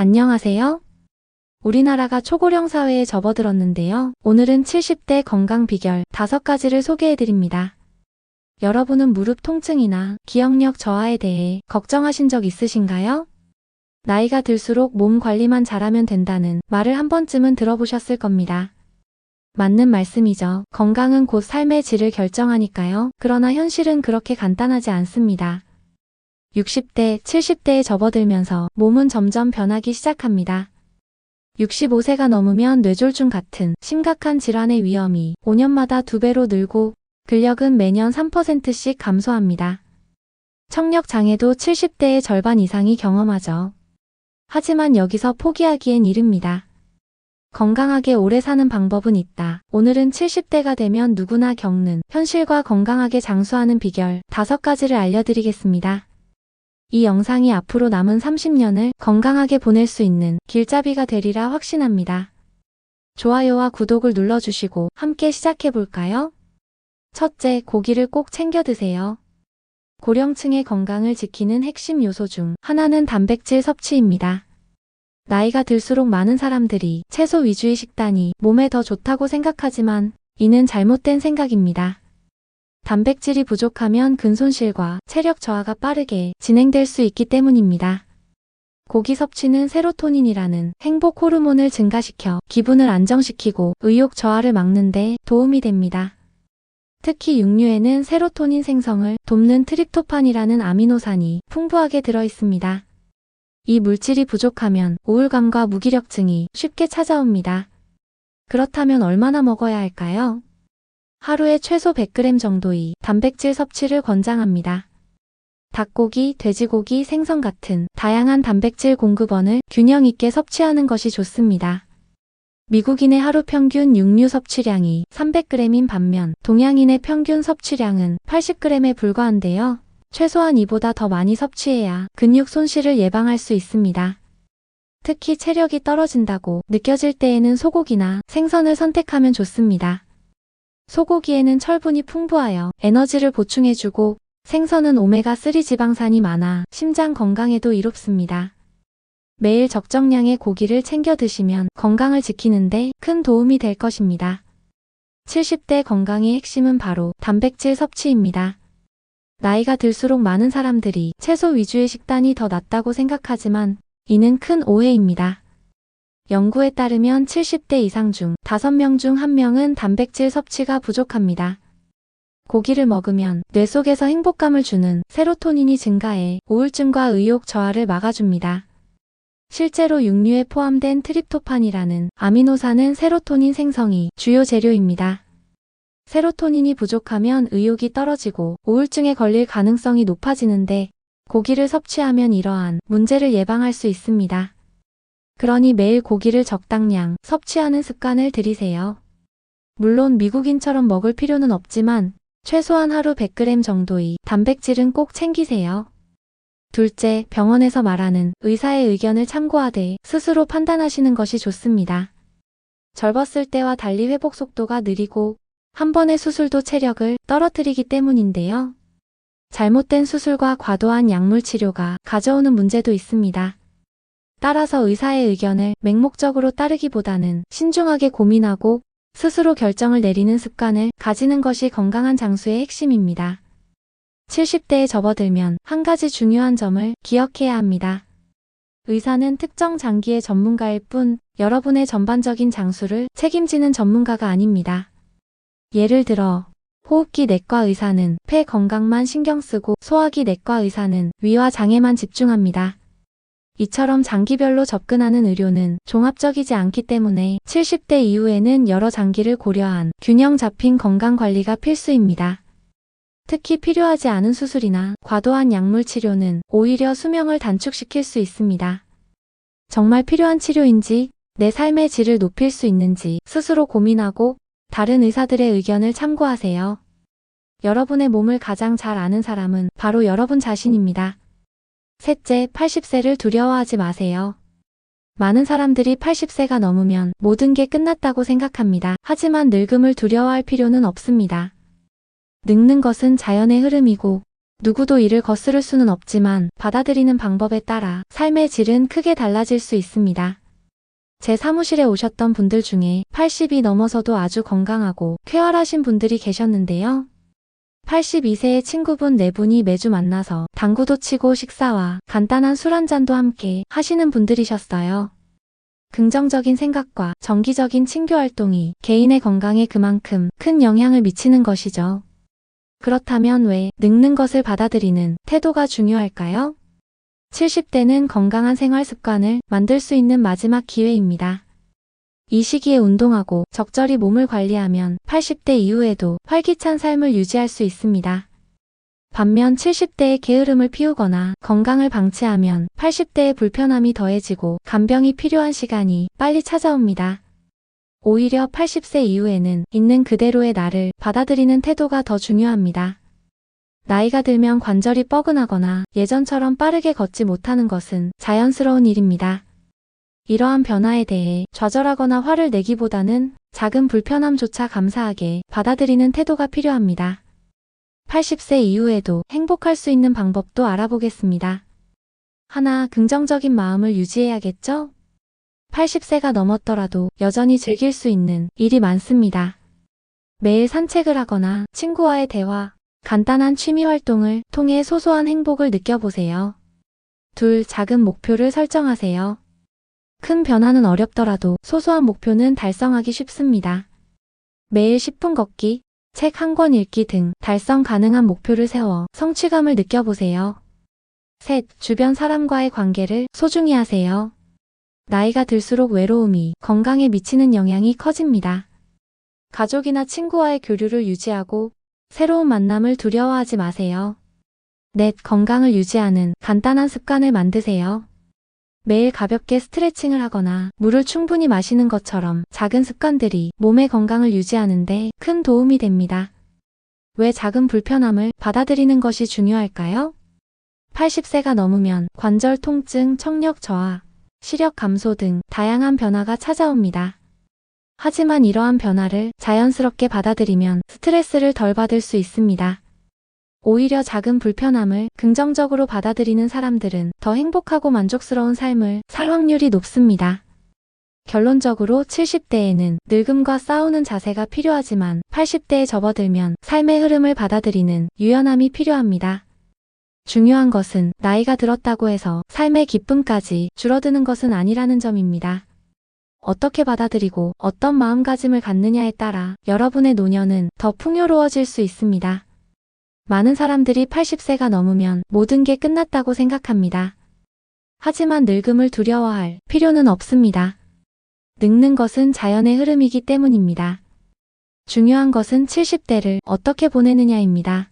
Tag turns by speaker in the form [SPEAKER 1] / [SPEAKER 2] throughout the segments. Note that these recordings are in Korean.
[SPEAKER 1] 안녕하세요. 우리나라가 초고령 사회에 접어들었는데요. 오늘은 70대 건강 비결 5가지를 소개해드립니다. 여러분은 무릎 통증이나 기억력 저하에 대해 걱정하신 적 있으신가요? 나이가 들수록 몸 관리만 잘하면 된다는 말을 한 번쯤은 들어보셨을 겁니다. 맞는 말씀이죠. 건강은 곧 삶의 질을 결정하니까요. 그러나 현실은 그렇게 간단하지 않습니다. 60대, 70대에 접어들면서 몸은 점점 변하기 시작합니다. 65세가 넘으면 뇌졸중 같은 심각한 질환의 위험이 5년마다 2배로 늘고 근력은 매년 3%씩 감소합니다. 청력 장애도 70대의 절반 이상이 경험하죠. 하지만 여기서 포기하기엔 이릅니다. 건강하게 오래 사는 방법은 있다. 오늘은 70대가 되면 누구나 겪는 현실과 건강하게 장수하는 비결 5가지를 알려드리겠습니다. 이 영상이 앞으로 남은 30년을 건강하게 보낼 수 있는 길잡이가 되리라 확신합니다. 좋아요와 구독을 눌러주시고 함께 시작해볼까요? 첫째, 고기를 꼭 챙겨 드세요. 고령층의 건강을 지키는 핵심 요소 중 하나는 단백질 섭취입니다. 나이가 들수록 많은 사람들이 채소 위주의 식단이 몸에 더 좋다고 생각하지만 이는 잘못된 생각입니다. 단백질이 부족하면 근손실과 체력 저하가 빠르게 진행될 수 있기 때문입니다. 고기 섭취는 세로토닌이라는 행복 호르몬을 증가시켜 기분을 안정시키고 의욕 저하를 막는데 도움이 됩니다. 특히 육류에는 세로토닌 생성을 돕는 트립토판이라는 아미노산이 풍부하게 들어 있습니다. 이 물질이 부족하면 우울감과 무기력증이 쉽게 찾아옵니다. 그렇다면 얼마나 먹어야 할까요? 하루에 최소 100g 정도의 단백질 섭취를 권장합니다. 닭고기, 돼지고기, 생선 같은 다양한 단백질 공급원을 균형 있게 섭취하는 것이 좋습니다. 미국인의 하루 평균 육류 섭취량이 300g인 반면 동양인의 평균 섭취량은 80g에 불과한데요. 최소한 이보다 더 많이 섭취해야 근육 손실을 예방할 수 있습니다. 특히 체력이 떨어진다고 느껴질 때에는 소고기나 생선을 선택하면 좋습니다. 소고기에는 철분이 풍부하여 에너지를 보충해주고 생선은 오메가3 지방산이 많아 심장 건강에도 이롭습니다. 매일 적정량의 고기를 챙겨 드시면 건강을 지키는데 큰 도움이 될 것입니다. 70대 건강의 핵심은 바로 단백질 섭취입니다. 나이가 들수록 많은 사람들이 채소 위주의 식단이 더 낫다고 생각하지만 이는 큰 오해입니다. 연구에 따르면 70대 이상 중 5명 중 1명은 단백질 섭취가 부족합니다. 고기를 먹으면 뇌 속에서 행복감을 주는 세로토닌이 증가해 우울증과 의욕 저하를 막아줍니다. 실제로 육류에 포함된 트립토판이라는 아미노산은 세로토닌 생성이 주요 재료입니다. 세로토닌이 부족하면 의욕이 떨어지고 우울증에 걸릴 가능성이 높아지는데 고기를 섭취하면 이러한 문제를 예방할 수 있습니다. 그러니 매일 고기를 적당량 섭취하는 습관을 들이세요. 물론 미국인처럼 먹을 필요는 없지만 최소한 하루 100g 정도의 단백질은 꼭 챙기세요. 둘째, 병원에서 말하는 의사의 의견을 참고하되 스스로 판단하시는 것이 좋습니다. 젊었을 때와 달리 회복 속도가 느리고 한 번의 수술도 체력을 떨어뜨리기 때문인데요. 잘못된 수술과 과도한 약물 치료가 가져오는 문제도 있습니다. 따라서 의사의 의견을 맹목적으로 따르기보다는 신중하게 고민하고 스스로 결정을 내리는 습관을 가지는 것이 건강한 장수의 핵심입니다. 70대에 접어들면 한 가지 중요한 점을 기억해야 합니다. 의사는 특정 장기의 전문가일 뿐 여러분의 전반적인 장수를 책임지는 전문가가 아닙니다. 예를 들어 호흡기 내과 의사는 폐 건강만 신경 쓰고 소화기 내과 의사는 위와 장애만 집중합니다. 이처럼 장기별로 접근하는 의료는 종합적이지 않기 때문에 70대 이후에는 여러 장기를 고려한 균형 잡힌 건강 관리가 필수입니다. 특히 필요하지 않은 수술이나 과도한 약물 치료는 오히려 수명을 단축시킬 수 있습니다. 정말 필요한 치료인지 내 삶의 질을 높일 수 있는지 스스로 고민하고 다른 의사들의 의견을 참고하세요. 여러분의 몸을 가장 잘 아는 사람은 바로 여러분 자신입니다. 셋째, 80세를 두려워하지 마세요. 많은 사람들이 80세가 넘으면 모든 게 끝났다고 생각합니다. 하지만 늙음을 두려워할 필요는 없습니다. 늙는 것은 자연의 흐름이고 누구도 이를 거스를 수는 없지만 받아들이는 방법에 따라 삶의 질은 크게 달라질 수 있습니다. 제 사무실에 오셨던 분들 중에 80이 넘어서도 아주 건강하고 쾌활하신 분들이 계셨는데요. 82세의 친구분 네 분이 매주 만나서 당구도 치고 식사와 간단한 술 한잔도 함께 하시는 분들이셨어요. 긍정적인 생각과 정기적인 친교 활동이 개인의 건강에 그만큼 큰 영향을 미치는 것이죠. 그렇다면 왜 늙는 것을 받아들이는 태도가 중요할까요? 70대는 건강한 생활 습관을 만들 수 있는 마지막 기회입니다. 이 시기에 운동하고 적절히 몸을 관리하면 80대 이후에도 활기찬 삶을 유지할 수 있습니다. 반면 70대의 게으름을 피우거나 건강을 방치하면 80대의 불편함이 더해지고 간병이 필요한 시간이 빨리 찾아옵니다. 오히려 80세 이후에는 있는 그대로의 나를 받아들이는 태도가 더 중요합니다. 나이가 들면 관절이 뻐근하거나 예전처럼 빠르게 걷지 못하는 것은 자연스러운 일입니다. 이러한 변화에 대해 좌절하거나 화를 내기보다는 작은 불편함조차 감사하게 받아들이는 태도가 필요합니다. 80세 이후에도 행복할 수 있는 방법도 알아보겠습니다. 하나, 긍정적인 마음을 유지해야겠죠? 80세가 넘었더라도 여전히 즐길 수 있는 일이 많습니다. 매일 산책을 하거나 친구와의 대화, 간단한 취미 활동을 통해 소소한 행복을 느껴보세요. 둘, 작은 목표를 설정하세요. 큰 변화는 어렵더라도 소소한 목표는 달성하기 쉽습니다. 매일 10분 걷기, 책 한 권 읽기 등 달성 가능한 목표를 세워 성취감을 느껴보세요. 셋, 주변 사람과의 관계를 소중히 하세요. 나이가 들수록 외로움이 건강에 미치는 영향이 커집니다. 가족이나 친구와의 교류를 유지하고 새로운 만남을 두려워하지 마세요. 넷, 건강을 유지하는 간단한 습관을 만드세요. 매일 가볍게 스트레칭을 하거나 물을 충분히 마시는 것처럼 작은 습관들이 몸의 건강을 유지하는데 큰 도움이 됩니다. 왜 작은 불편함을 받아들이는 것이 중요할까요? 80세가 넘으면 관절 통증, 청력 저하, 시력 감소 등 다양한 변화가 찾아옵니다. 하지만 이러한 변화를 자연스럽게 받아들이면 스트레스를 덜 받을 수 있습니다. 오히려 작은 불편함을 긍정적으로 받아들이는 사람들은 더 행복하고 만족스러운 삶을 살 확률이 높습니다. 결론적으로 70대에는 늙음과 싸우는 자세가 필요하지만 80대에 접어들면 삶의 흐름을 받아들이는 유연함이 필요합니다. 중요한 것은 나이가 들었다고 해서 삶의 기쁨까지 줄어드는 것은 아니라는 점입니다. 어떻게 받아들이고 어떤 마음가짐을 갖느냐에 따라 여러분의 노년은 더 풍요로워질 수 있습니다. 많은 사람들이 80세가 넘으면 모든 게 끝났다고 생각합니다. 하지만 늙음을 두려워할 필요는 없습니다. 늙는 것은 자연의 흐름이기 때문입니다. 중요한 것은 70대를 어떻게 보내느냐입니다.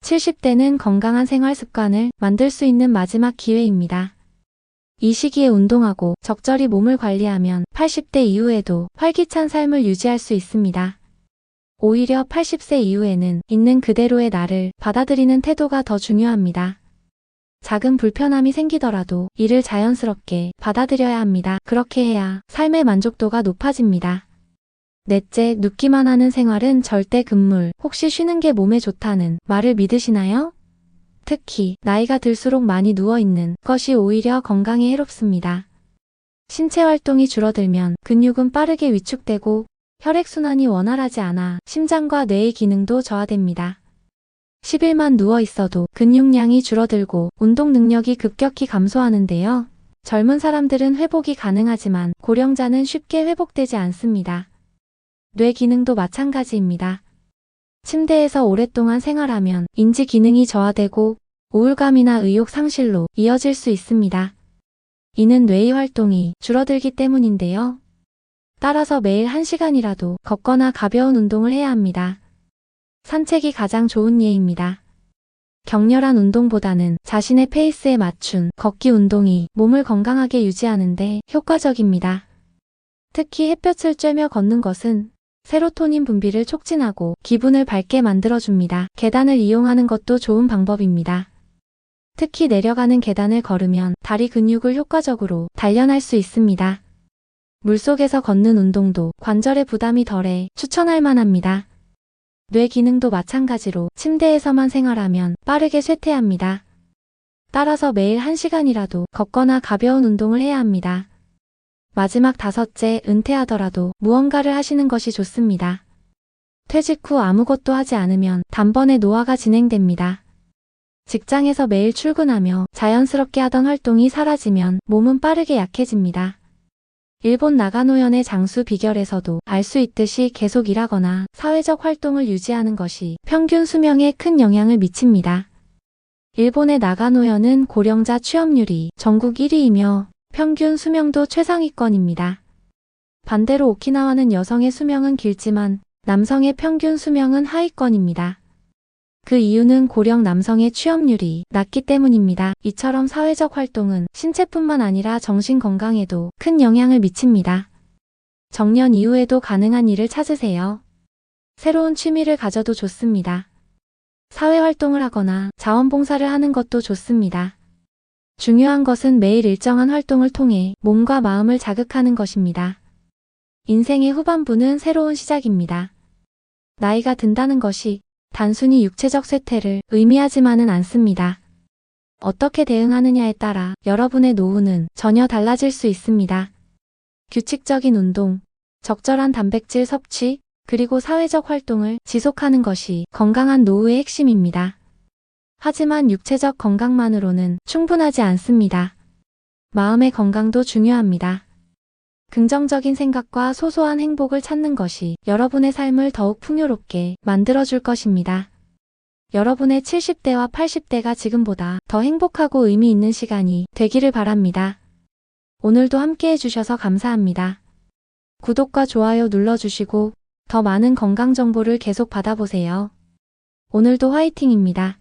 [SPEAKER 1] 70대는 건강한 생활 습관을 만들 수 있는 마지막 기회입니다. 이 시기에 운동하고 적절히 몸을 관리하면 80대 이후에도 활기찬 삶을 유지할 수 있습니다. 오히려 80세 이후에는 있는 그대로의 나를 받아들이는 태도가 더 중요합니다. 작은 불편함이 생기더라도 이를 자연스럽게 받아들여야 합니다. 그렇게 해야 삶의 만족도가 높아집니다. 넷째, 눕기만 하는 생활은 절대 금물. 혹시 쉬는 게 몸에 좋다는 말을 믿으시나요? 특히 나이가 들수록 많이 누워있는 것이 오히려 건강에 해롭습니다. 신체 활동이 줄어들면 근육은 빠르게 위축되고 혈액순환이 원활하지 않아 심장과 뇌의 기능도 저하됩니다. 10일만 누워 있어도 근육량이 줄어들고 운동 능력이 급격히 감소하는데요. 젊은 사람들은 회복이 가능하지만 고령자는 쉽게 회복되지 않습니다. 뇌 기능도 마찬가지입니다. 침대에서 오랫동안 생활하면 인지 기능이 저하되고 우울감이나 의욕 상실로 이어질 수 있습니다. 이는 뇌의 활동이 줄어들기 때문인데요. 따라서 매일 1시간이라도 걷거나 가벼운 운동을 해야 합니다. 산책이 가장 좋은 예입니다. 격렬한 운동보다는 자신의 페이스에 맞춘 걷기 운동이 몸을 건강하게 유지하는데 효과적입니다. 특히 햇볕을 쬐며 걷는 것은 세로토닌 분비를 촉진하고 기분을 밝게 만들어줍니다. 계단을 이용하는 것도 좋은 방법입니다. 특히 내려가는 계단을 걸으면 다리 근육을 효과적으로 단련할 수 있습니다. 물속에서 걷는 운동도 관절의 부담이 덜해 추천할 만합니다. 뇌 기능도 마찬가지로 침대에서만 생활하면 빠르게 쇠퇴합니다. 따라서 매일 1시간이라도 걷거나 가벼운 운동을 해야 합니다. 마지막 다섯째, 은퇴하더라도 무언가를 하시는 것이 좋습니다. 퇴직 후 아무것도 하지 않으면 단번에 노화가 진행됩니다. 직장에서 매일 출근하며 자연스럽게 하던 활동이 사라지면 몸은 빠르게 약해집니다. 일본 나가노현의 장수 비결에서도 알 수 있듯이 계속 일하거나 사회적 활동을 유지하는 것이 평균 수명에 큰 영향을 미칩니다. 일본의 나가노현은 고령자 취업률이 전국 1위이며 평균 수명도 최상위권입니다. 반대로 오키나와는 여성의 수명은 길지만 남성의 평균 수명은 하위권입니다. 그 이유는 고령 남성의 취업률이 낮기 때문입니다. 이처럼 사회적 활동은 신체뿐만 아니라 정신 건강에도 큰 영향을 미칩니다. 정년 이후에도 가능한 일을 찾으세요. 새로운 취미를 가져도 좋습니다. 사회 활동을 하거나 자원봉사를 하는 것도 좋습니다. 중요한 것은 매일 일정한 활동을 통해 몸과 마음을 자극하는 것입니다. 인생의 후반부는 새로운 시작입니다. 나이가 든다는 것이 단순히 육체적 쇠퇴를 의미하지만은 않습니다. 어떻게 대응하느냐에 따라 여러분의 노후는 전혀 달라질 수 있습니다. 규칙적인 운동, 적절한 단백질 섭취, 그리고 사회적 활동을 지속하는 것이 건강한 노후의 핵심입니다. 하지만 육체적 건강만으로는 충분하지 않습니다. 마음의 건강도 중요합니다. 긍정적인 생각과 소소한 행복을 찾는 것이 여러분의 삶을 더욱 풍요롭게 만들어줄 것입니다. 여러분의 70대와 80대가 지금보다 더 행복하고 의미 있는 시간이 되기를 바랍니다. 오늘도 함께 해주셔서 감사합니다. 구독과 좋아요 눌러주시고 더 많은 건강 정보를 계속 받아보세요. 오늘도 화이팅입니다.